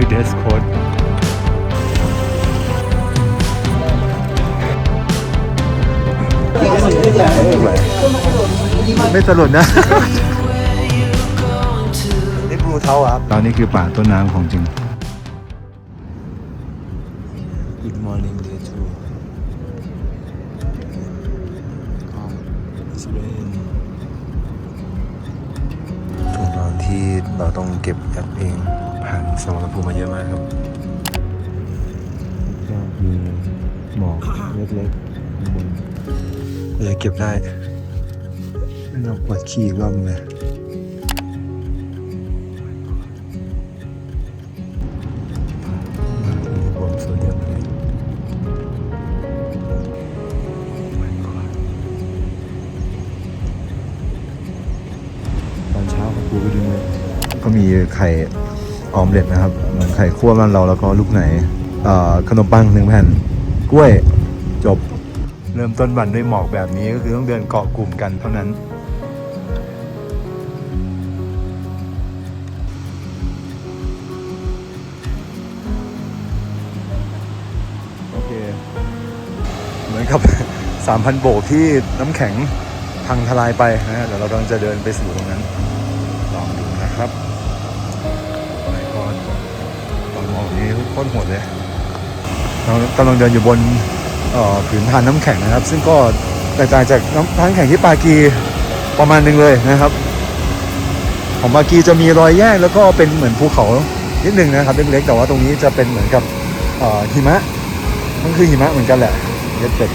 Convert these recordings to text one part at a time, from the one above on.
คือเดสโคดไม่สลดนะนี่บลูเทาครับตอนนี้คือป่าต้นน้ำของจริง Good morning day two Come It's rain ถูกตอนที่เราต้องเก็บแอปเอง ผ่านสมรภูมิมาเยอะมากครับ ก็มีหมอกเล็กๆข้างบนเลยเก็บได้ไม่ต้องปวดขี้อีกรอบนึงเลยมาถึงบนโซเดียมเลยตอนเช้าของกูไปดูเลยก็มีไข่ ออมเล็ตนะครับเหมือนไข่คั่วบ้านเราแล้วก็ลูกไหนขนมปังหนึ่งแผ่นกล้วยจบ เริ่มต้นวันด้วยหมอกแบบนี้ก็คือต้องเดินเกาะกลุ่มกันเท่านั้นโอเคเหมือนกับ 3,000 โบกที่น้ำแข็งพังทลายไปนะฮะเดี๋ยวเรากำลังจะเดินไปสู่ตรงนั้น ลองดูนะครับ ตอนมองนี้โคตรโหดเลยเรากำลังเดินอยู่บนผืนทานน้ำแข็งนะครับ ซึ่งก็แตกต่างจากน้ำทานแข็งที่ปากีประมาณหนึ่งเลยนะครับ ของปากีจะมีรอยแยกแล้วก็เป็นเหมือนภูเขานิดหนึ่งนะครับเล็กๆแต่ว่าตรงนี้จะเป็นเหมือนกับหิมะมันคือหิมะเหมือนกันแหละเย็ดเป็ด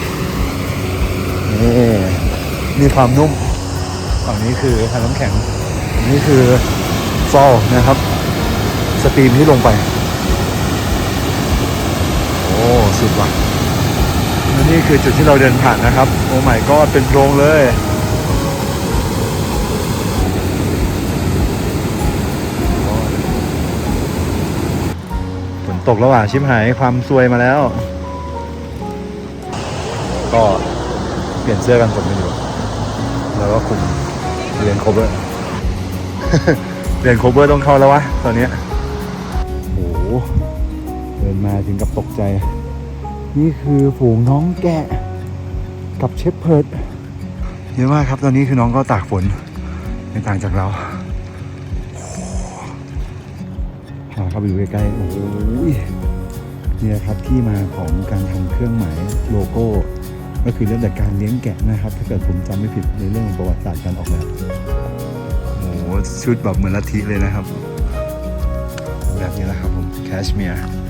นี่มีความนุ่มฝั่งนี้คือทานน้ำแข็งนนี้คือฟอลนะครับ สตรีมที่ลงไป อ้สุดว่ะนี่คือจุดที่เราเดินผ่านนะครับ โอ้ไม่ก็เป็นโรงเลยฝนตกแล้วอะชิมหายความซวยมาแล้ว ก็เปลี่ยนเสื้อกันฝนกันอยู่ แล้วก็คุมเรียนโคเวอร์ เรียนโคเวอร์ต้องเข้าแล้ววะ ตอนนี้ มาถึงกับตกใจ นี่คือฝูงน้องแกะกับเชฟเพิร์ดเยอะมากครับ ตอนนี้คือน้องก็ตากฝนไม่ต่างจากเราพาเข้าไปดูใกล้ๆโอ้โหเนี่ยครับที่มาของการทำเครื่องหมายโลโก้ ก็คือเริ่มจากการเลี้ยงแกะนะครับ ถ้าเกิดผมจำไม่ผิดในเรื่องของประวัติศาสตร์การออกแบบโอ้โหชุดแบบเหมือนลัทธิเลยนะครับ แบบนี้แหละครับผมแคชเมียร์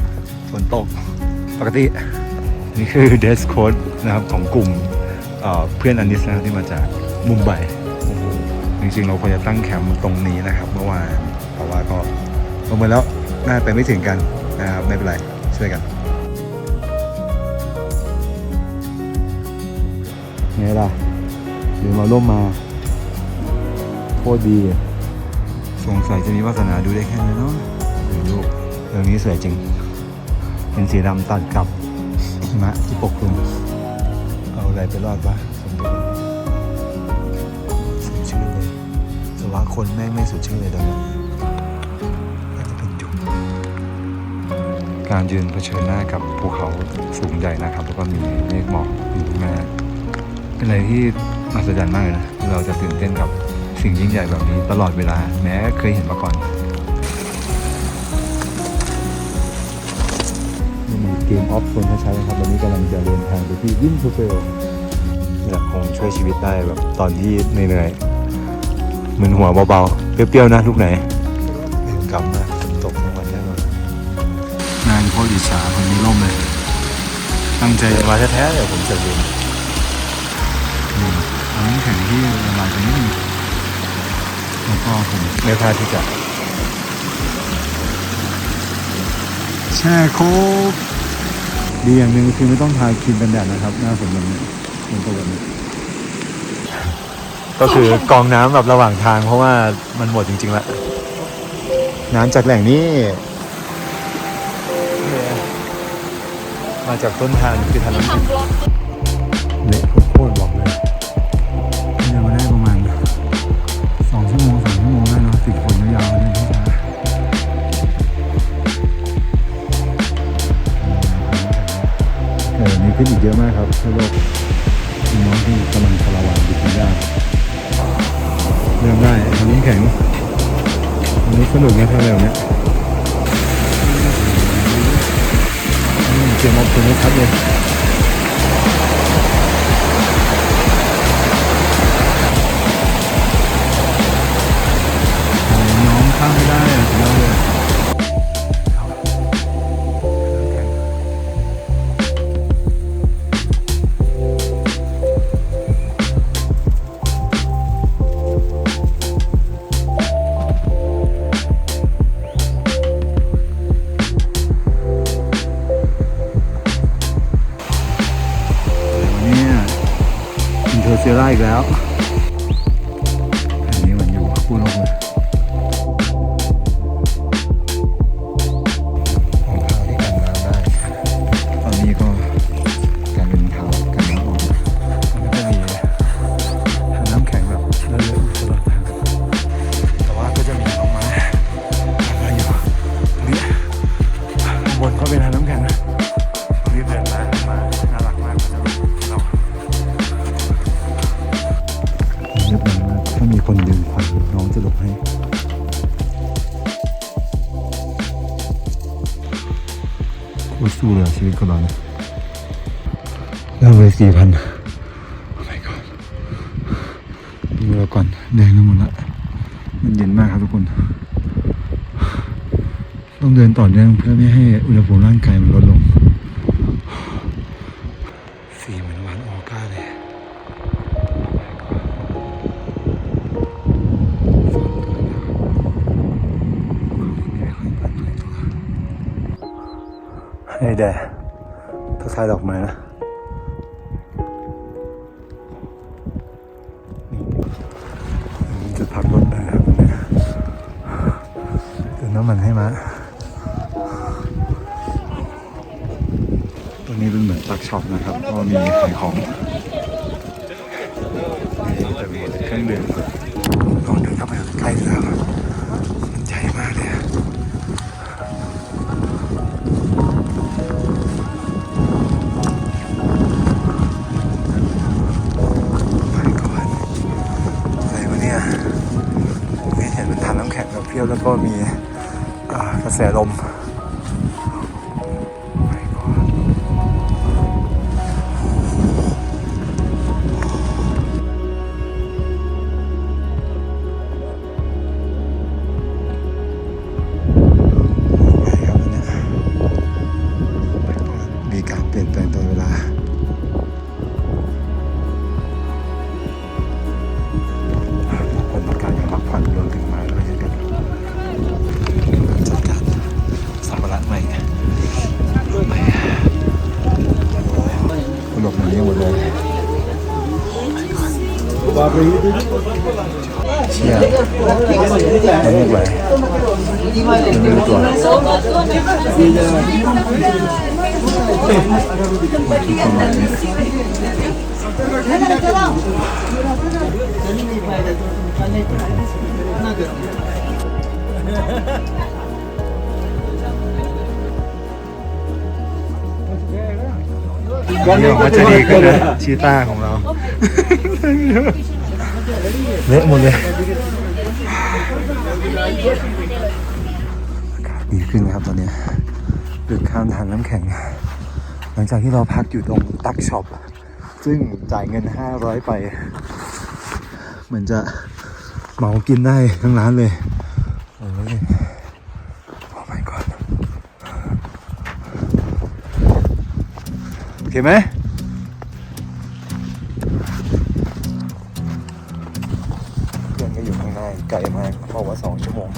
ฝนตกปกติ นี่คือเดสโค้ดนะครับของกลุ่มเเพื่อนอันนิสนะครับที่มาจากมุมไบจริงๆ เราควรจะตั้งแคมป์ตรงนี้นะครับเมื่อวานแต่ว่าก็ประเมินแล้วน่าไปไม่ถึงกันนะครับไม่เป็นไรช่วยกันไงล่ะเดี๋ยวมาร่วมมาโคตรดีสงสัยจะมีวาสนาดูได้แค่นี้เนาะดูลูเรื่องนี้สวยจริง เป็นสีดำตัดกับหิมะที่ปกคลุม เอาอะไรไปรอดวะสมเด็จสดชื่นเลยแต่ว่าคนแม่งไม่สุดชื่นเลยตอนนี้น่าจะเป็นยุงการยืนเผชิญหน้ากับภูเขาสูงใหญ่นะครับ แล้วก็มีเมฆหมอกอยู่ข้างหน้าเป็นอะไรที่มหัศจรรย์มากเลยนะ เราจะตื่นเต้นกับสิ่งยิ่งใหญ่แบบนี้ตลอดเวลา แม้เคยเห็นมาก่อน เกมออฟโซนใช้นะครับวันนี้กำลังจะเดินทางไปที่ยิมซูเฟลนี่แหละคงช่วยชีวิตได้แบบตอนที่เหนื่อยๆมึนหัวเบาๆ เปรี้ยวๆนะลูกไหนเห็นกำนะฝนตกทั้งวันแน่นอนงานโคตรอิจฉาคนนี้ร่มเลย ตั้งใจมาแท้ๆเดี๋ยวผมจะลืมอืมอันนี้แข่งที่ละลายไปนิดนึงแล้วก็ผมไม่พลาดที่จะแช่โคก ดีอย่างหนึ่งคือไม่ต้องทาครีมกันแดดนะครับ หน้าผมแบบนี้มันก็แบบนี้ ก็คือกองน้ำแบบระหว่างทาง เพราะว่ามันหมดจริงๆแล้วน้ำจากแหล่งนี้ มาจากต้นทางคือถนนเละ ขึ้นอีกเยอะมากครับในโลกน้องที่กำลังพลาวานดินยากเริ่มได้อันนี้แข็งอันนี้สนุกนะครับแบบเนี้ยเกียร์มอบตัวนี้ครับเลย Mm-hmm. ชีวิตของเราเนี่ยเริ่มเลยสี่พัน Oh my god ดูเราก่อนแดงไปหมดละมันเย็นมากครับทุกคน ต้องเดินต่อเนื่องเพื่อไม่ให้อุณหภูมิร่างกายมันลดลง แดทักทายดอกไม้นะจุดพักรถนะครับเติมน้ำมันให้มาตรงนี้เป็นเหมือนตักช็อปนะครับ ก็มีขายของนี่จะมีเครื่องดื่ม เชี่ยมันไม่ไหวมันไม่รู้ตั เละหมดเลยอากาศดีขึ้นนะครับตอนนี้ดึกข้ามทางน้ำแข็ง หลังจากที่เราพักอยู่ตรงตักช็อปซึ่งจ่ายเงิน 500 ไป เหมือนจะเหมากินได้ทั้งร้านเลยโอ้ยโอ้ my god โอเคไหม ไกลมากเพราะว่าสองชั่วโมง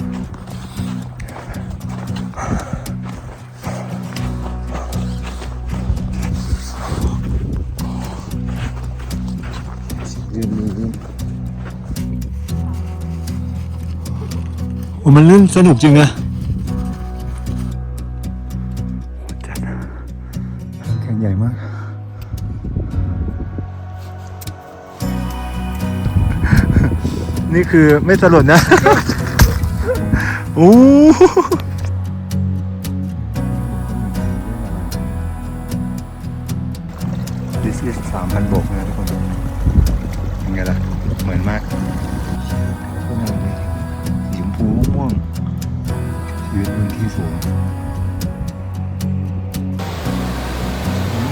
โอ้มันลื่นสนุกจริงนะ นี่คือไม่สลดนะโอ้ดิสอิสามพันบกนะทุกคนเป็นไงล่ะ เหมือนมากพวกเรายสีชมพูม่วงชีวิพื้นที่สูง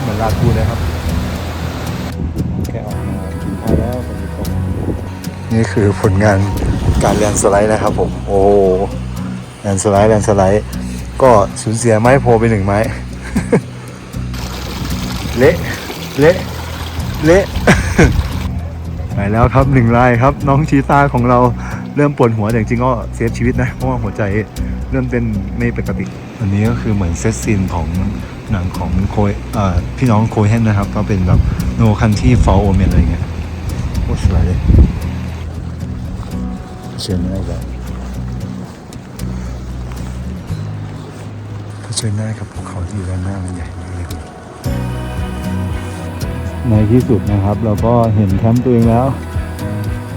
เหมือนลาทูเลยครับแค่ออกมากิแล้ว นี่คือผลงานการแลนสไลด์นะครับผม โอ้แลนสไลด์แลนสไลด์ ก็สูญเสียไม้โพไปหนึ่งไม้ เละเละเละไปแล้วครับหนึ่งลายครับ น้องชีตาของเราเริ่มปวดหัวแต่จริงก็เซฟชีวิตนะเพราะว่าหัวใจเริ่มเต้นไม่ปกติ อันนี้ก็คือเหมือนเซตซีนของหนังของโคยพี่น้องโคยเฮนนะครับ ก็เป็นแบบโนคันที่ฟอลโอเมนอะไรเงี้ยโคตรสวยเลย เชิญได้ครับเผชิญหน้ากับภูเขาที่อยู่ด้านหน้ามันใหญ่มากเลยครับในที่สุดนะครับ เราก็เห็นแคมป์ตัวเองแล้ว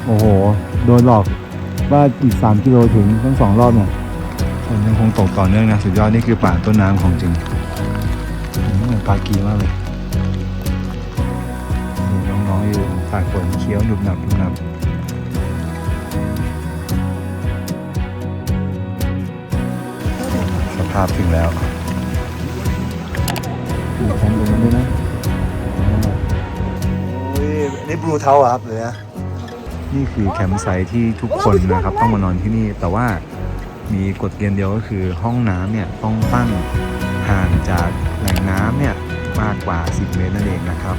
โอ้โห โดนหลอกว่าอีก 3 กิโลถึงทั้งสองรอบเนี่ยฝนยังคงตกต่อเนื่องนะ สุดยอดนี่คือป่าต้นน้ำของจริงอืมปลากีมากเลยมีน้องๆอยู่ตากฝนเคี้ยวหนุบหนับหนุบหนับ ภาพถึงแล้วมีแคมป์ตรงนั้นด้วยนะโอ้ยนี่บลูเทาครับเลยนะนี่คือแคมป์ไซต์ที่ทุกคนนะครับ ต้องมานอนที่นี่ แต่ว่ามีกฎเกณฑ์เดียวก็คือห้องน้ำเนี่ยต้องตั้งห่างจากแหล่งน้ำเนี่ยมากกว่า 10 เมตรนั่นเองนะครับ